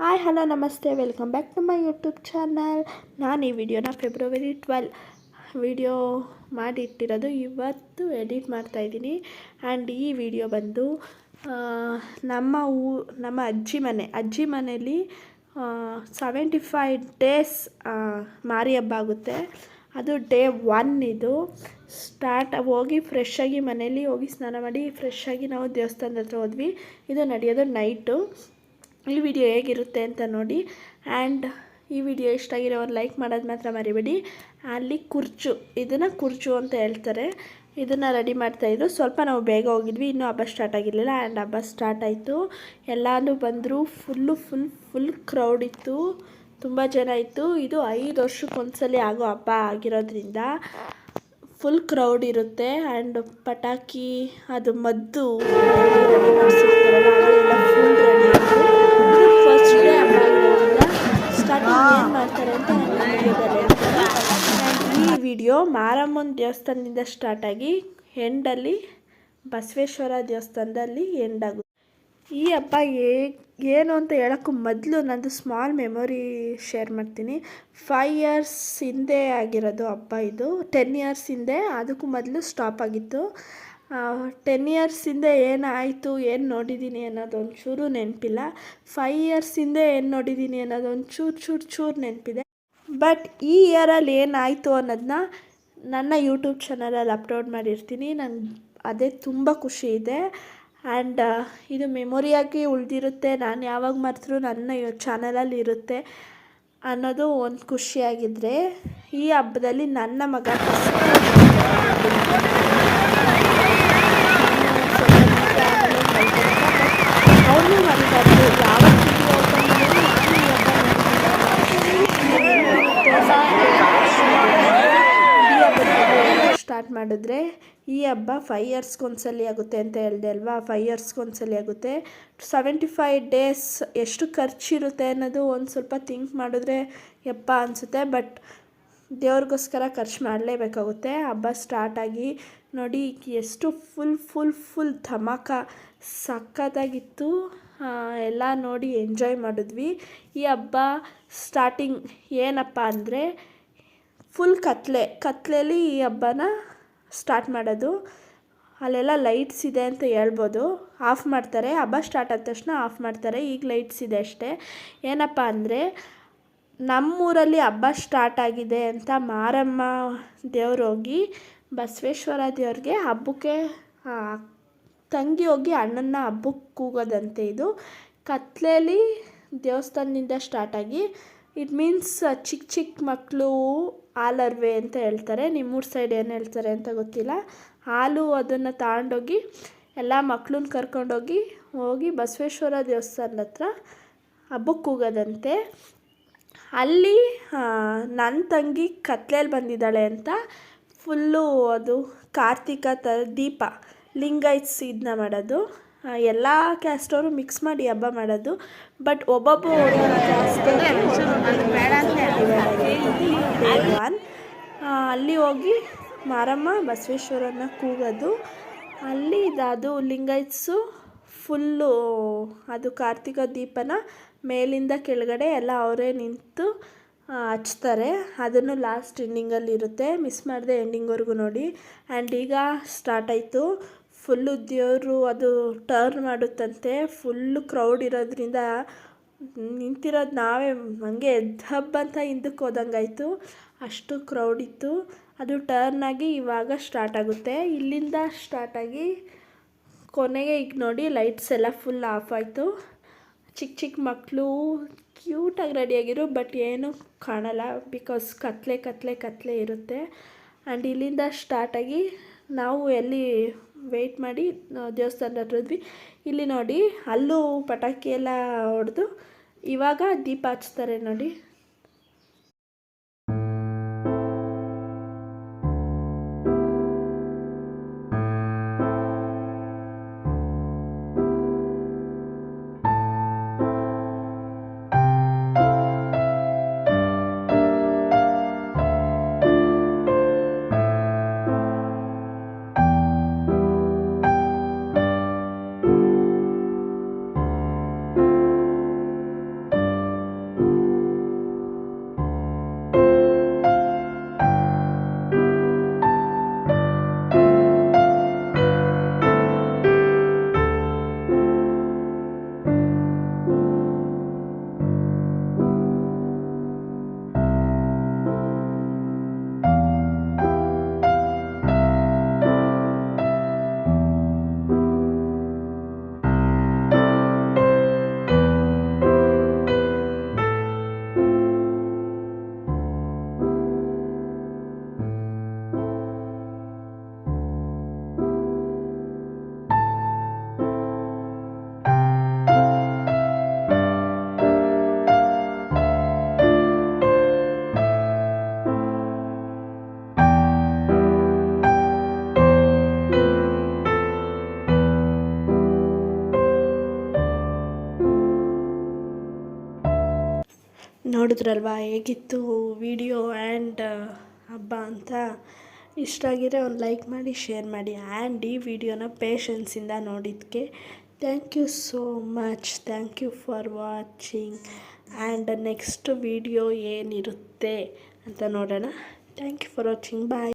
Hi, hello, ನಮಸ್ತೆ. Welcome back to my YouTube channel. ನಾನು ಈ ವಿಡಿಯೋನ ಫೆಬ್ರವರಿ ಟ್ವೆಲ್ ವಿಡಿಯೋ ಮಾಡಿಟ್ಟಿರೋದು. ಇವತ್ತು ಎಡಿಟ್ ಮಾಡ್ತಾಯಿದ್ದೀನಿ ಆ್ಯಂಡ್ ಈ ವಿಡಿಯೋ ಬಂದು ನಮ್ಮ ಊ ನಮ್ಮ ಅಜ್ಜಿ ಮನೆ. ಅಜ್ಜಿ ಮನೆಯಲ್ಲಿ ಸೆವೆಂಟಿ ಫೈವ್ ಡೇಸ್ ಮಾರಿ ಹಬ್ಬ ಆಗುತ್ತೆ. ಅದು ಡೇ ಒನ್ ಇದು. ಸ್ಟಾರ್ಟ್ ಹೋಗಿ ಫ್ರೆಶ್ ಆಗಿ ಮನೇಲಿ ಹೋಗಿ ಸ್ನಾನ ಮಾಡಿ ಫ್ರೆಶ್ ಆಗಿ ನಾವು ದೇವಸ್ಥಾನದ ಹತ್ರ ಹೋದ್ವಿ. ಇದು ನಡೆಯೋದು ನೈಟು ಈ ವಿಡಿಯೋ ಹೇಗಿರುತ್ತೆ ಅಂತ ನೋಡಿ. ಆ್ಯಂಡ್ ಈ ವಿಡಿಯೋ ಇಷ್ಟ ಆಗಿರೋರು ಲೈಕ್ ಮಾಡೋದು ಮಾತ್ರ ಮರಿಬೇಡಿ. ಅಲ್ಲಿ ಕುರ್ಚು, ಇದನ್ನು ಕುರ್ಚು ಅಂತ ಹೇಳ್ತಾರೆ. ಇದನ್ನು ರೆಡಿ ಮಾಡ್ತಾಯಿದ್ರು ಸ್ವಲ್ಪ ನಾವು ಬೇಗ ಹೋಗಿದ್ವಿ, ಇನ್ನೂ ಹಬ್ಬ ಸ್ಟಾರ್ಟ್ ಆಗಿರಲಿಲ್ಲ. ಆ್ಯಂಡ್ ಹಬ್ಬ ಸ್ಟಾರ್ಟ್ ಆಯಿತು. ಎಲ್ಲನೂ ಬಂದರು ಫುಲ್ಲು ಫುಲ್ ಫುಲ್ ಕ್ರೌಡ್ ಇತ್ತು. ತುಂಬ ಜನ ಇತ್ತು. ಇದು ಐದು ವರ್ಷಕ್ಕೊಂದ್ಸಲಿ ಆಗೋ ಹಬ್ಬ ಆಗಿರೋದ್ರಿಂದ ಫುಲ್ ಕ್ರೌಡ್ ಇರುತ್ತೆ. ಆ್ಯಂಡ್ ಪಟಾಕಿ, ಅದು ಮದ್ದು. ಫುಲ್ ರೆಡಿ ದೇವಸ್ಥಾನದಿಂದ ಸ್ಟಾರ್ಟ್ ಆಗಿ ಎಂಡಲ್ಲಿ ಬಸವೇಶ್ವರ ದೇವಸ್ಥಾನದಲ್ಲಿ ಎಂಡ್ ಈ ಹಬ್ಬ ಏನು ಅಂತ ಹೇಳೋಕ್ಕೂ ಮೊದಲು ನಂದು ಸ್ಮಾಲ್ ಮೆಮೊರಿ ಶೇರ್ ಮಾಡ್ತೀನಿ. ಫೈವ್ ಇಯರ್ಸ್ ಹಿಂದೆ ಆಗಿರೋದು ಹಬ್ಬ ಇದು. ಟೆನ್ ಇಯರ್ಸ್ ಹಿಂದೆ ಅದಕ್ಕೂ ಮೊದಲು ಸ್ಟಾಪ್ ಆಗಿತ್ತು. ಟೆನ್ ಇಯರ್ಸ್ ಹಿಂದೆ ಏನಾಯಿತು, ಏನು ನೋಡಿದ್ದೀನಿ ಅನ್ನೋದು ಒಂಚೂರು ನೆನಪಿಲ್ಲ. ಫೈವ್ ಇಯರ್ಸ್ ಹಿಂದೆ ಏನು ನೋಡಿದ್ದೀನಿ ಅನ್ನೋದು ಒಂಚೂರು, ಚೂರು ಚೂರು ನೆನಪಿದೆ. ಬಟ್ ಈ ಇಯರಲ್ಲಿ ಏನಾಯಿತು ಅನ್ನೋದನ್ನ ನನ್ನ ಯೂಟ್ಯೂಬ್ ಚಾನಲಲ್ಲಿ ಅಪ್ಲೋಡ್ ಮಾಡಿರ್ತೀನಿ. ನಂಗೆ ಅದೇ ತುಂಬ ಖುಷಿ ಇದೆ. ಆ್ಯಂಡ್ ಇದು ಮೆಮೊರಿಯಾಗಿ ಉಳಿದಿರುತ್ತೆ. ನಾನು ಯಾವಾಗ ಮರೆತರೂ ನನ್ನ ಚಾನಲಲ್ಲಿ ಇರುತ್ತೆ ಅನ್ನೋದು ಒಂದು ಖುಷಿಯಾಗಿದ್ದರೆ ಈ ಹಬ್ಬದಲ್ಲಿ ನನ್ನ ಮಗ ಅವನು ಮರಿಬಾರ್ದು ಯಾವ ಸ್ಟಾರ್ಟ್ ಮಾಡಿದ್ರೆ ಈ ಹಬ್ಬ ಫೈವ್ ಇಯರ್ಸ್ಗೊಂದ್ಸಲಿ ಆಗುತ್ತೆ ಅಂತ ಹೇಳಿದೆ ಅಲ್ವಾ? ಫೈವ್ ಇಯರ್ಸ್ಗೊಂದ್ಸಲಿ ಆಗುತ್ತೆ. ಸೆವೆಂಟಿ ಫೈವ್ ಡೇಸ್ ಎಷ್ಟು ಖರ್ಚಿರುತ್ತೆ ಅನ್ನೋದು ಒಂದು ಸ್ವಲ್ಪ ಥಿಂಕ್ ಮಾಡಿದ್ರೆ ಯಪ್ಪ ಅನಿಸುತ್ತೆ. ಬಟ್ ದೇವ್ರಿಗೋಸ್ಕರ ಖರ್ಚು ಮಾಡಲೇಬೇಕಾಗುತ್ತೆ. ಹಬ್ಬ ಸ್ಟಾರ್ಟಾಗಿ ನೋಡಿ ಎಷ್ಟು ಫುಲ್ ಫುಲ್ ಫುಲ್ ಧಮಾಕ ಸಖತ್ತಾಗಿತ್ತು. ಎಲ್ಲ ನೋಡಿ ಎಂಜಾಯ್ ಮಾಡಿದ್ವಿ. ಈ ಹಬ್ಬ ಸ್ಟಾರ್ಟಿಂಗ್ ಏನಪ್ಪ ಅಂದರೆ ಫುಲ್ ಕತ್ಲೆ. ಕತ್ಲೆಯಲ್ಲಿ ಈ ಹಬ್ಬನ ಸ್ಟಾರ್ಟ್ ಮಾಡೋದು. ಅಲ್ಲೆಲ್ಲ ಲೈಟ್ಸ್ ಇದೆ ಅಂತ ಹೇಳ್ಬೋದು. ಆಫ್ ಮಾಡ್ತಾರೆ. ಹಬ್ಬ ಸ್ಟಾರ್ಟ್ ಆದ ತಕ್ಷಣ ಆಫ್ ಮಾಡ್ತಾರೆ. ಈಗ ಲೈಟ್ಸ್ ಇದೆ ಅಷ್ಟೇ. ಏನಪ್ಪ ಅಂದರೆ, ನಮ್ಮೂರಲ್ಲಿ ಹಬ್ಬ ಸ್ಟಾರ್ಟ್ ಆಗಿದೆ ಅಂತ ಮಾರಮ್ಮ ದೇವ್ರು ಹೋಗಿ, ಬಸವೇಶ್ವರ ದೇವ್ರಿಗೆ ಹಬ್ಬಕ್ಕೆ ತಂಗಿ ಹೋಗಿ ಅಣ್ಣನ ಹಬ್ಬಕ್ಕೆ ಕೂಗೋದಂತೆ ಇದು. ಕತ್ಲೇಲಿ ದೇವಸ್ಥಾನದಿಂದ ಸ್ಟಾರ್ಟಾಗಿ ಇಟ್ ಮೀನ್ಸ್ ಚಿಕ್ಕ ಚಿಕ್ಕ ಮಕ್ಕಳು ಹಾಲರ್ವೆ ಅಂತ ಹೇಳ್ತಾರೆ. ನಿಮ್ಮೂರ ಸೈಡ್ ಏನು ಹೇಳ್ತಾರೆ ಅಂತ ಗೊತ್ತಿಲ್ಲ. ಹಾಲು ಅದನ್ನು ತಗೊಂಡೋಗಿ ಎಲ್ಲ ಮಕ್ಕಳನ್ನ ಕರ್ಕೊಂಡೋಗಿ ಹೋಗಿ ಬಸವೇಶ್ವರ ದೇವಸ್ಥಾನದ ಹತ್ರ ಹಬ್ಬಕ್ಕೆ ಹೋಗೋದಂತೆ. ಅಲ್ಲಿ ನನ್ನ ತಂಗಿ ಕತ್ಲೇಲಿ ಬಂದಿದ್ದಾಳೆ ಅಂತ ಫುಲ್ಲು ಅದು ಕಾರ್ತಿಕ ಥರ ದೀಪ ಲಿಂಗೈಟ್ಸ್ ಇದನ್ನ ಮಾಡೋದು. ಎಲ್ಲ ಕ್ಯಾಸ್ಟವರು ಮಿಕ್ಸ್ ಮಾಡಿ ಹಬ್ಬ ಮಾಡೋದು. ಬಟ್ ಒಬ್ಬೊಬ್ಬ ಅಲ್ಲಿ ಹೋಗಿ ಮಾರಮ್ಮ ಬಸವೇಶ್ವರನ ಕೂಗೋದು. ಅಲ್ಲಿ ಅದು ಲಿಂಗಾಯತ್ಸು ಫುಲ್ಲು ಅದು ಕಾರ್ತಿಕ ದೀಪನ ಮೇಲಿಂದ ಕೆಳಗಡೆ ಎಲ್ಲ ಅವರೇ ನಿಂತು ಹಚ್ತಾರೆ. ಅದನ್ನು ಲಾಸ್ಟ್ ಎಂಡಿಂಗಲ್ಲಿ ಇರುತ್ತೆ. ಮಿಸ್ ಮಾಡಿದೆ ಎಂಡಿಂಗ್ವರೆಗೂ ನೋಡಿ. ಆ್ಯಂಡ್ ಈಗ ಸ್ಟಾರ್ಟ್ ಆಯಿತು. ಫುಲ್ಲು ದೇವರು ಅದು ಟರ್ನ್ ಮಾಡುತ್ತಂತೆ ಫುಲ್ಲು ಕ್ರೌಡ್ ಇರೋದ್ರಿಂದ ನಿಂತಿರೋದು ನಾವೇ ಹಂಗೆ ಹಬ್ಬ ಅಂತ ಹಿಂದಕ್ಕೆ ಹೋದಂಗಾಯಿತು. ಅಷ್ಟು ಕ್ರೌಡ್ ಇತ್ತು. ಅದು ಟರ್ನ್ ಆಗಿ ಇವಾಗ ಸ್ಟಾರ್ಟ್ ಆಗುತ್ತೆ. ಇಲ್ಲಿಂದ ಸ್ಟಾರ್ಟ್ ಆಗಿ ಕೊನೆಗೆ ಈಗ ನೋಡಿ ಲೈಟ್ಸ್ ಎಲ್ಲ ಫುಲ್ ಆಫ್ ಆಯಿತು. ಚಿಕ್ಕ ಚಿಕ್ಕ ಮಕ್ಕಳು ಕ್ಯೂಟಾಗಿ ರೆಡಿಯಾಗಿರು ಬಟ್ ಏನೂ ಕಾಣಲ್ಲ ಬಿಕಾಸ್ ಕತ್ಲೆ ಕತ್ಲೆ ಕತ್ಲೆ ಇರುತ್ತೆ. ಆ್ಯಂಡ್ ಇಲ್ಲಿಂದ ಸ್ಟಾರ್ಟಾಗಿ ನಾವು ಎಲ್ಲಿ ವೆಯ್ಟ್ ಮಾಡಿ ಹತ್ರ ಹೋದ್ವಿ. ಇಲ್ಲಿ ನೋಡಿ ಅಲ್ಲೂ ಪಟಾಕಿ ಎಲ್ಲ ಹೊಡೆದು ಇವಾಗ ದೀಪ ಹಚ್ತಾರೆ ನೋಡಿ. ನೋಡಿದ್ರಲ್ವಾ? ಹೇಗಿತ್ತು ವಿಡಿಯೋ ಆ್ಯಂಡ್ ಹಬ್ಬ ಅಂತ? ಇಷ್ಟ ಆಗಿದ್ರೆ ಒಂದು ಲೈಕ್ ಮಾಡಿ, ಶೇರ್ ಮಾಡಿ ಆ್ಯಂಡ್ ಈ ವಿಡಿಯೋನ ಪೇಷನ್ಸಿಂದ ನೋಡಿದ್ಕೆ. Thank you so much. Thank you for watching. And next video ಏನಿರುತ್ತೆ ಅಂತ ನೋಡೋಣ. Thank you for watching. Bye.